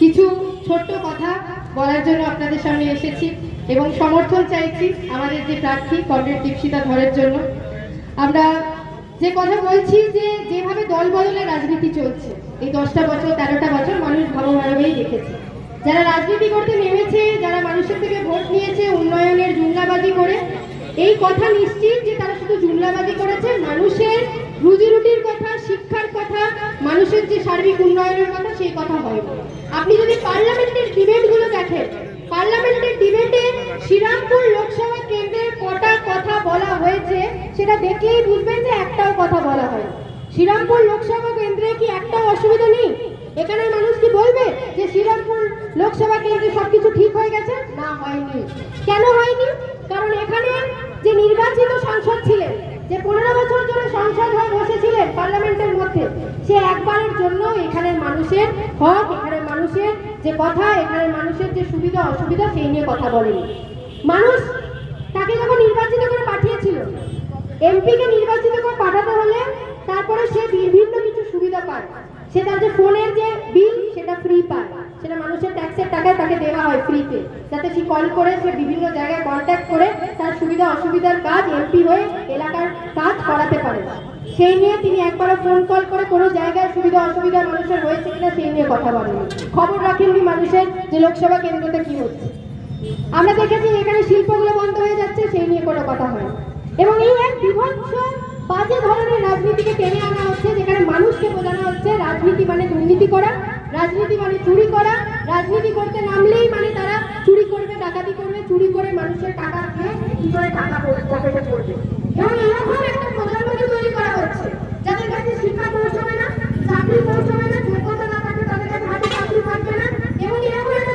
কিছু ছোট্ট কথা বলার জন্য আপনাদের সামনে এসেছি এবং সমর্থন চাইছি আমাদের যে প্রার্থী, কমরেড দীক্ষিতা ধরের জন্য। আমরা যে কথা বলছি যে যেভাবে দল বদলের রাজনীতি চলছে, এই দশটা বছর, তেরোটা বছর মানুষ ভালোভাবেই দেখেছে। যারা রাজনীতি করতে নেমেছে, যারা মানুষের থেকে ভোট নিয়েছে, উন্নয়নের জুমলাবাজি করে, এই কথা নিশ্চিত যে তারা শুধু জুমলাবাজি করেছে মানুষের রুজি রুটির কথা, শিক্ষার কথা, মানুষের যে সার্বিক উন্নয়নের কথা, সেই কথা হয়নি আপনি যদি পার্লামেন্টের ডিবেটগুলো দেখেন, পার্লামেন্টের ডিবেটে শ্রীরামপুর লোকসভা কেন্দ্রের কটা কথা বলা হয়েছে, সেটা দেখলেই বুঝবেন যে একটাও কথা বলা হয় শ্রীরামপুর লোকসভা কেন্দ্রে কি একটাও অসুবিধা নেই? এখানে মানুষ কি বলবে যে শ্রীরামপুর লোকসভা কেন্দ্রে সবকিছু ঠিক হয়ে গেছে? না, হয়নি। কেন হয়নি? কারণ এখানে যে নির্বাচিত সাংসদ ছিলেন যে পনেরো বছর ধরে সংসদ হয়ে বসেছিলেন পার্লামেন্টের মধ্যে, সে একবারের জন্য মানুষের হক মানুষের যে কথা, এখানের মানুষের যে সুবিধা, অসুবিধা, সেই নিয়ে কথা বলেনি। মানুষ তাকে যখন নির্বাচিত করে পাঠিয়েছিল, এমপিকে নির্বাচিত করে পাঠাতে হলে তারপরে সে বিভিন্ন কিছু সুবিধা পায়। সে তার যে সেটা ফ্রি পায়। সেটা মানুষের ট্যাক্সের টাকায় তাকে দেওয়া হয় ফ্রিতে। যাতে সে কল করে, সে বিভিন্ন জায়গায় কন্ট্যাক্ট করে, তার সুবিধা অসুবিধার কাজ এমপি হয়ে এলাকার কাজ করাতে পারে। সেই নিয়ে তিনি একবারও ফোন কল করে কোনো জায়গায় সুবিধা মানুষের কিনা সেই নিয়ে কথা খবর রাখেননি মানুষের যে লোকসভা কেন্দ্রতে কি হচ্ছে। আমরা দেখেছি এখানে শিল্পগুলো বন্ধ হয়ে যাচ্ছে, সেই নিয়ে কোনো কথা হয় এবং এই এক বিভৎস বাজে ধরনের রাজনীতিকে টেনে আনা হচ্ছে, যেখানে মানুষকে বোঝানো হচ্ছে রাজনীতি মানে দুর্নীতি করা রাজনীতি মানে চুরি করা, রাজনীতি করতে নামলেই মানে তারা চুরি করবে, ডাকাতি করবে, চুরি করে মানুষের টাকা খেয়ে কি করে টাকা পকেটে পড়বে। তৈরি করা হচ্ছে, যাদের কাছে শিক্ষা পৌঁছবে না না, যোগ্যতা না কাছে থাকবে না, এবং এরকম একটা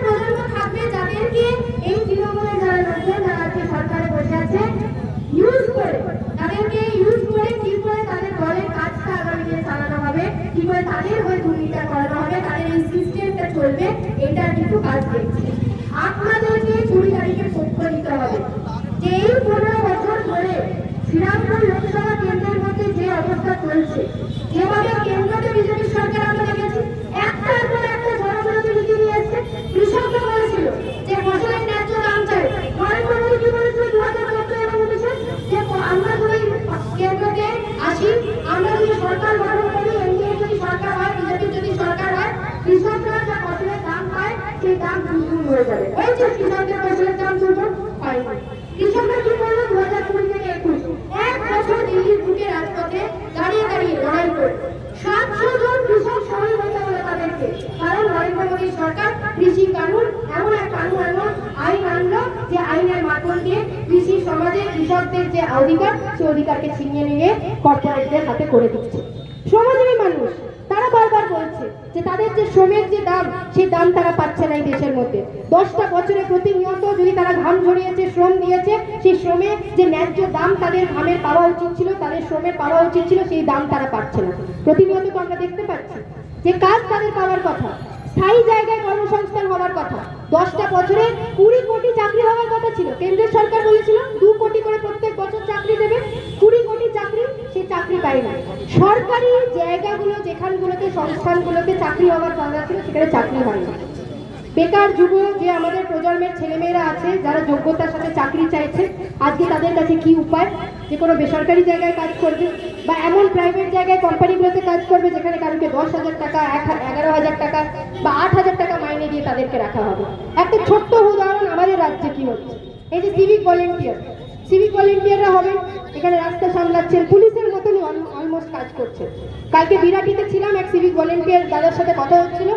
থাকবে যাদেরকে এই যারা যারা সরকারে বসে আছে ইউজ করে, তাদেরকে ইউজ করে করে তাদের দলের কাজটা হবে, কি করে তাদের হয়ে দুর্নীতিটা করানো হবে সিস্টেমটা চলবে, এটা কিন্তু কাজ দেখছি আপনাদেরকে তারিখে পক্ষ নিতে হবে। যে এই পনেরো বছর ধরে শ্রীরামপুর লোকসভা কেন্দ্রের মধ্যে যে অবস্থা চলছে, যেভাবে কেন্দ্রতে বিজেপি সরকার আমরা দেখেছি একটার পর একটা জনবিরোধী নীতি নিয়ে এসছে কৃষকরা বলেছিল যে ফসলের ন্যায্য দাম চাই নরেন্দ্র মোদী কি বলেছিল দু হাজার চোদ্দ এবং উনিশে যে আমরা যদি কেন্দ্রতে আসি আমরা যদি সরকার গঠন করি এনডিএ যদি সরকার হয় বিজেপি যদি সরকার হয় কৃষকরা যা ফসলের দাম পায়, সেই দাম দুগুণ হয়ে যাবে। ওই যে কৃষকদের ফসলের দাম দুগুণ পায়নি। কৃষকরা কি করল? দু হাজার কুড়ি থেকে একুশ। এক বছর দিল্লির বুকে রাজপথে দাঁড়িয়ে দাঁড়িয়ে লড়াই করে। সাতশো জন কৃষক শহীদ হতে হলো তাদেরকে। কারণ নরেন্দ্র মোদী সরকার কৃষি কানুন এমন এক কানুন আনলো আইন আনলো যে আইনের মাধ্যম দিয়ে কৃষি সমাজে কৃষকদের যে অধিকার সেই অধিকারকে ছিনিয়ে নিয়ে কর্পোরেটদের হাতে করে দিচ্ছে। শ্রমজীবী মানুষ। যে তাদের যে শ্রমের যে দাম, সেই দাম তারা পাচ্ছে না এই দেশের মধ্যে। দশটা বছরে প্রতিনিয়ত যদি তারা ঘাম ঝরিয়েছে, শ্রম দিয়েছে, সেই শ্রমে যে ন্যায্য দাম তাদের ঘামের পাওয়া উচিত ছিল, তাদের শ্রমের পাওয়া উচিত ছিল, সেই দাম তারা পাচ্ছে না। প্রতিনিয়ত তো আমরা দেখতে পাচ্ছি যে কাজ তাদের পাওয়ার কথা? স্থায়ী জায়গায় কর্মসংস্থান হওয়ার কথা। দশটা বছরে কুড়ি কোটি চাকরি হওয়ার কথা ছিল। কেন্দ্রের সরকার বলেছিল, দু কোটি করে প্রত্যেক বছর চাকরি দেবে। কুড়ি কোটি চাকরি সে চাকরি পায় না। সরকারি জায়গাগুলো, যেখানগুলোতে, সংস্থানগুলোতে চাকরি হওয়ার কথা ছিল, সেখানে চাকরি হয় না। বেকার যুব যে আমাদের প্রজন্মের ছেলেমেয়েরা আছে, যারা যোগ্যতার সাথে চাকরি চাইছে, আজকে তাদের কাছে কি উপায়? যে কোনো বেসরকারি জায়গায় কাজ করবে বা এমন প্রাইভেট জায়গায় কোম্পানিগুলোতে কাজ করবে যেখানে কারোকে দশ হাজার টাকা, এক এগারো হাজার টাকা বা আট হাজার টাকা মাইনে দিয়ে তাদেরকে রাখা হবে। একটা ছোট্ট উদাহরণ আমাদের রাজ্যে কি হচ্ছে? এই যে সিভিক ভলেন্টিয়ার সিভিক ভলেন্টিয়াররা হবেন এখানে রাস্তা সামলাচ্ছেন, পুলিশের মতনই অলমোস্ট কাজ করছে। কালকে বিরাটিতে ছিলাম, এক সিভিক ভলেন্টিয়ার দাদার সাথে কথা হচ্ছিল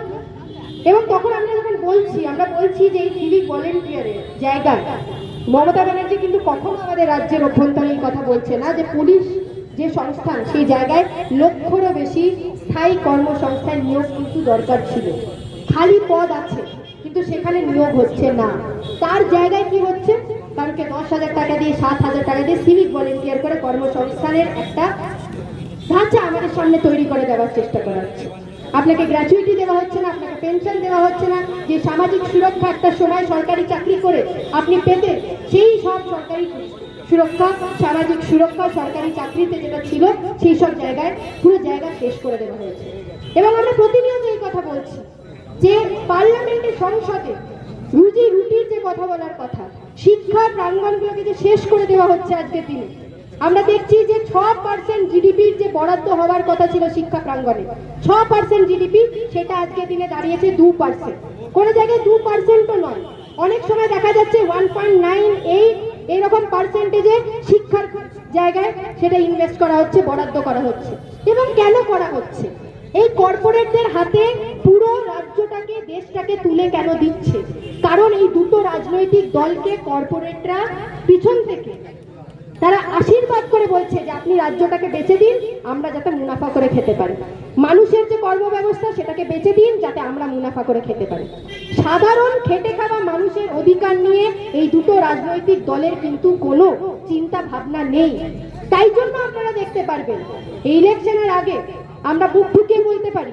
এবং তখন আমরা যখন বলছি, আমরা বলছি যে এই সিভিক ভলেন্টিয়ারের জায়গায় মমতা ব্যানার্জি কিন্তু কখনো আমাদের রাজ্যের অভ্যন্তরে এই কথা বলছে না যে পুলিশ যে সংস্থান, সেই জায়গায় লক্ষরও বেশি স্থায়ী কর্মসংস্থান নিয়োগ কিন্তু দরকার ছিল। খালি পদ আছে, কিন্তু সেখানে নিয়োগ হচ্ছে না। তার জায়গায় কি হচ্ছে? কারণকে দশ হাজার টাকা দিয়ে, সাত হাজার টাকা দিয়ে সিভিক ভলেন্টিয়ার করে কর্মসংস্থানের একটা ধাঁচা আমাদের সামনে তৈরি করে দেওয়ার চেষ্টা করা হচ্ছে। আপনাকে গ্র্যাচুইটি দেওয়া হচ্ছে না, আপনাকে পেনশন দেওয়া হচ্ছে না, যে সামাজিক সুরক্ষা একটা সময় সরকারি চাকরি করে আপনি পেতেন সেই সব সরকারি সুরক্ষা, সামাজিক সুরক্ষা সরকারি চাকরিতে যেটা ছিল, সেই সব জায়গায়, পুরো জায়গা শেষ করে দেওয়া হয়েছে। এবং আমরা প্রতিনিয়ত এই কথা বলছি যে পার্লামেন্টের সংসদে রুজি রুটির যে কথা বলার কথা, শিক্ষা প্রাঙ্গণগুলোকে যে শেষ করে দেওয়া হচ্ছে আজকের দিনে আমরা দেখছি যে ছ পার্সেন্ট জিডিপির যে বরাদ্দ হওয়ার কথা ছিল শিক্ষা প্রাঙ্গণে, ছ পার্সেন্ট জিডিপি সেটা আজকের দিনে দাঁড়িয়েছে দু পার্সেন্ট কোনো জায়গায় দু পার্সেন্টও নয়। অনেক সময় দেখা যাচ্ছে ওয়ান পয়েন্ট নাইন এইট এইরকম পার্সেন্টেজে শিক্ষার জায়গায় সেটা ইনভেস্ট করা হচ্ছে, বরাদ্দ করা হচ্ছে। এবং কেন করা হচ্ছে? এই কর্পোরেটদের হাতে পুরো রাজ্যটাকে, দেশটাকে তুলে কেন দিচ্ছে? কারণ এই দুটো রাজনৈতিক দলকে কর্পোরেটরা পিছন থেকে তারা আশীর্বাদ করে বলছে যে আপনি রাজ্যটাকে বেচে দিন, আমরা যাতে মুনাফা করে খেতে পারি। মানুষের যে কর্মব্যবস্থা, সেটাকে বেচে দিন, যাতে আমরা মুনাফা করে খেতে পারি। সাধারণ খেটে খাওয়া মানুষের অধিকার নিয়ে এই দুটো রাজনৈতিক দলের কিন্তু কোনো চিন্তা ভাবনা নেই। তাই জন্য আপনারা দেখতে পারবেন, এই ইলেকশনের আগে আমরা বুক ঠুকিয়ে বলতে পারি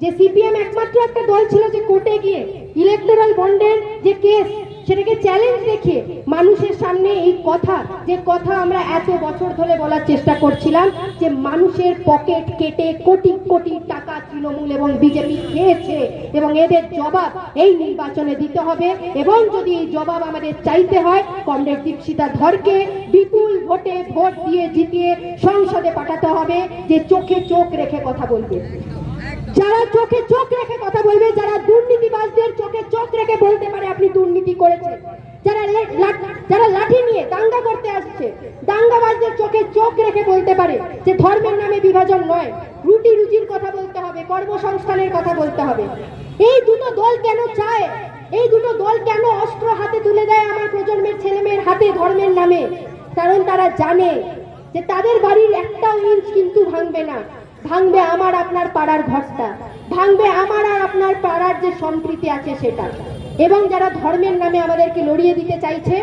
যে সিপিএম একমাত্র একটা দল ছিল যে কোর্টে গিয়ে ইলেকটোরাল বন্ডের যে কেস সেটাকে চ্যালেঞ্জ দেখিয়ে মানুষের সামনে এই কথা, যে কথা আমরা এত বছর ধরে বলার চেষ্টা করছিলাম, যে মানুষের পকেট কেটে কোটি কোটি টাকা তৃণমূল এবং বিজেপি খেয়েছে এবং এদের জবাব এই নির্বাচনে দিতে হবে এবং যদি এই জবাব আমাদের চাইতে হয়, কমরেড দীপশিতা ধরকে বিপুল ভোটে ভোট দিয়ে জিতিয়ে সংসদে পাঠাতে হবে, যে চোখে চোখ রেখে কথা বলবে। যারা চোখে চোখ রেখে কথা বলবে, যারা দুর্নীতিবাজদের চোখে চোখ রেখে বলতে পারে আপনি করেছেন যারা যারা লাঠি নিয়ে দাঙ্গা করতে আসছে, দাঙ্গাবাজদের চোখে চোখ রেখে বলতে পারে যে ধর্মের নামে বিভাজন নয়। রুটি রুজির কথা বলতে হবে, কর্মসংস্থানের কথা বলতে হবে। এই দুটো দল কেন চায়? এই দুটো দল কেন অস্ত্র হাতে তুলে দেয় আমার প্রজন্মের ছেলেমেয়ের হাতে ধর্মের নামে? কারণ তারা জানে যে তাদের বাড়ির একটাও ইঞ্চ কিন্তু ভাঙবে না। ভাঙবে আমার আপনার পাড়ার ঘরটা। ভাঙবে আমার আর আপনার পাড়ার যে সম্প্রীতি আছে সেটা। এবং যারা ধর্মের নামে আমাদেরকে লড়িয়ে দিতে চাইছে,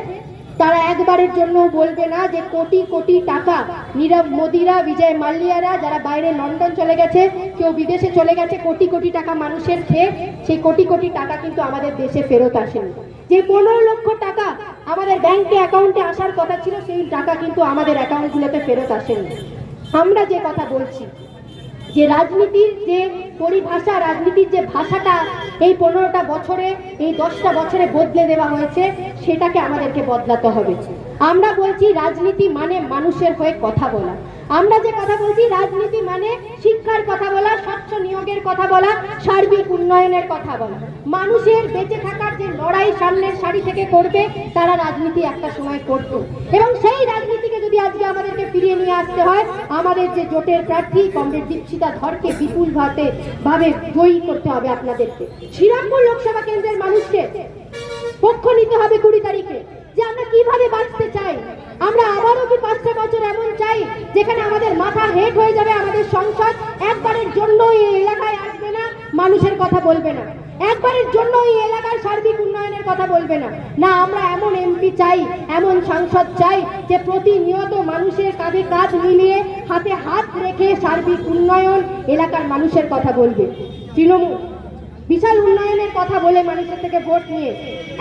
তারা একবারের জন্য বলবে না যে কোটি কোটি টাকা নীরব মোদিরা, বিজয় মাল্লিয়ারা যারা বাইরে লন্ডন চলে গেছে, কেউ বিদেশে চলে গেছে, কোটি কোটি টাকা মানুষের খেয়ে সেই কোটি কোটি টাকা কিন্তু আমাদের দেশে ফেরত আসেনি। যে পনেরো লক্ষ টাকা আমাদের ব্যাংকে অ্যাকাউন্টে আসার কথা ছিল, সেই টাকা কিন্তু আমাদের অ্যাকাউন্টগুলোতে ফেরত আসেনি। আমরা যে কথা বলছি, যে রাজনীতির যে পরিভাষা, রাজনীতির যে ভাষাটা এই পনেরোটা বছরে, এই দশটা বছরে বদলে দেওয়া হয়েছে, সেটাকে আমাদেরকে বদলাতে হবে। আমরা বলছি রাজনীতি মানে মানুষের হয়ে কথা বলা। আমরা যে কথা বলছি রাজনীতি মানে শিক্ষার কথা বলা, স্বচ্ছ নিয়োগের কথা বলা, সার্বিক উন্নয়নের কথা বলা। মানুষের বেঁচে থাকার যে লড়াই সামনের সারি থেকে করবে, তারা রাজনীতি একটা সময় করত। এবং সেই রাজনীতিকে যদি আজকে আমাদেরকে নিয়ে আসতে হয়। আমাদের যে জোটের প্রার্থী, কমরেড দীপশিতা ধরকে বিপুল ভাবে ভাবে জয়ী করতে হবে আপনাদেরকে। শ্রীরামপুর লোকসভা কেন্দ্রের মানুষকে পক্ষ নিতে হবে কুড়ি তারিখে যে আমরা কীভাবে বাঁচতে চাই। আমরা আবারও কি পাঁচটা বছর এমন চাই যেখানে আমাদের মাথা হেট হয়ে যাবে, আমাদের সংসদ একবারের জন্য এই এলাকায় আসবে না, মানুষের কথা বলবে না। একবারের জন্য এই এলাকার সার্বিক উন্নয়নের কথা বলবে না। না, আমরা এমন এমপি চাই, এমন সাংসদ চাই যে প্রতিনিয়ত মানুষের কাঁধে কাঁধ মিলিয়ে হাতে হাত রেখে সার্বিক উন্নয়ন এলাকার মানুষের কথা বলবে। তৃণমূল, বিশাল উন্নয়নের কথা বলে মানুষের থেকে ভোট নিয়ে।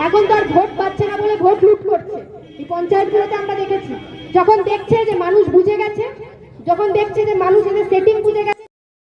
এখন তো আর ভোট পাচ্ছে না বলে ভোট লুট করছে। এই পঞ্চায়েতগুলোতে আমরা দেখেছি, যখন দেখছে যে মানুষ বুঝে গেছে, যখন দেখছে যে মানুষ এদের সেটিং বুঝে গেছে